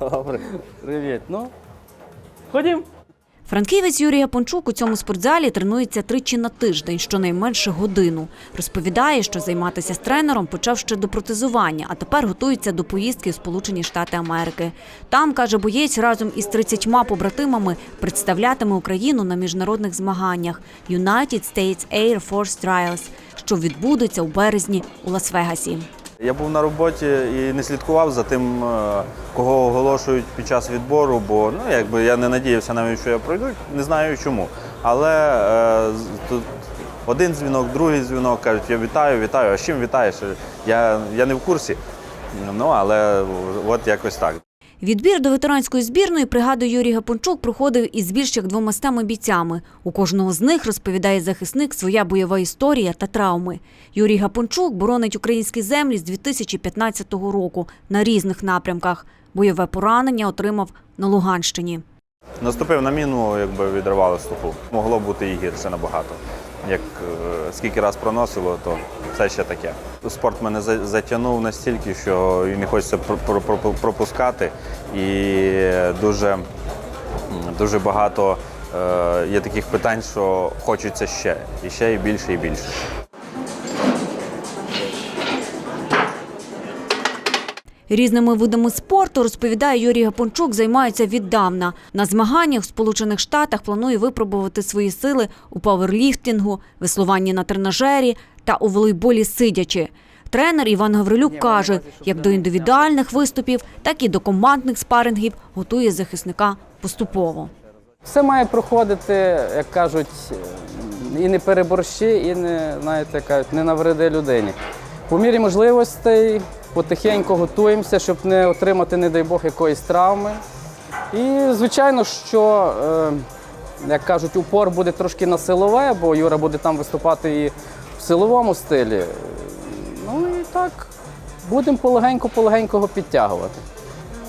Добре. Привіт. Ну, ходім. Франківець Юрій Гапончук у цьому спортзалі тренується тричі на тиждень, щонайменше годину. Розповідає, що займатися з тренером почав ще до протезування, а тепер готується до поїздки у Сполучені Штати Америки. Там, каже боєць, разом із 30 побратимами представлятиме Україну на міжнародних змаганнях United States Air Force Trials, що відбудуться у березні у Лас-Вегасі. Я був на роботі і не слідкував за тим, е, кого оголошують під час відбору, бо ну якби я не надіявся навіть, що я пройду, не знаю чому. Але е, тут один дзвінок, другий дзвінок кажуть, я вітаю, вітаю. А з чим вітаєш? Я, я не в курсі. Ну але от якось так. Відбір до ветеранської збірної, пригадує Юрій Гапончук, проходив із більш як двомастами бійцями. У кожного з них, розповідає захисник, своя бойова історія та травми. Юрій Гапончук боронить українські землі з 2015 року на різних напрямках. Бойове поранення отримав на Луганщині. Наступив на міну, якби відривали стопу. Могло бути і гірше набагато. Як е, скільки раз проносило, то це ще таке. Спорт мене за- затягнув настільки, що не хочеться пр- пр- пр- пропускати. І дуже, дуже багато е, є таких питань, що хочеться ще, і ще, і більше, і більше. Різними видами спорту, розповідає Юрій Гапончук, займаються віддавна. На змаганнях в Сполучених Штатах планує випробувати свої сили у паверліфтингу, веслуванні на тренажері та у волейболі сидячи. Тренер Іван Гаврилюк каже, як до індивідуальних виступів, так і до командних спарингів готує захисника поступово. Все має проходити, як кажуть, і не переборщи, і не, знаєте, кажуть, не навреди людині. По мірі можливостей потихеньку готуємося, щоб не отримати, не дай Бог, якоїсь травми. І, звичайно, що, е, як кажуть, упор буде трошки на силове, бо Юра буде там виступати і в силовому стилі. І так, будемо полегенько-полегенько його підтягувати.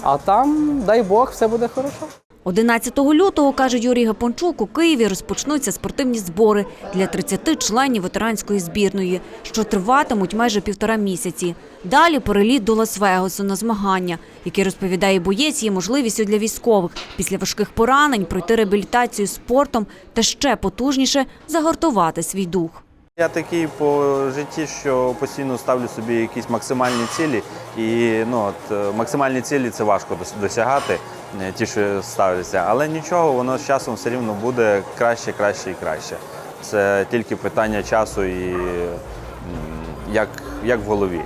А там, дай Бог, все буде хорошо. 11 лютого, каже Юрій Гапончук, у Києві розпочнуться спортивні збори для 30 членів ветеранської збірної, що триватимуть майже півтора місяці. Далі переліт до Лас-Вегасу на змагання, які розповідає боєць, є можливістю для військових після важких поранень пройти реабілітацію спортом та ще потужніше загортувати свій дух. Я такий по житті, що постійно ставлю собі якісь максимальні цілі. І ну, от, е, максимальні цілі це важко досягати, е, ті, що ставляться. Але нічого, воно з часом все рівно буде краще, краще і краще. Це тільки питання часу і як, як в голові.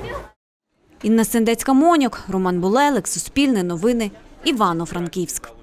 Інна Сендецька Моньок, Роман Булелик, Суспільне новини, Івано-Франківськ.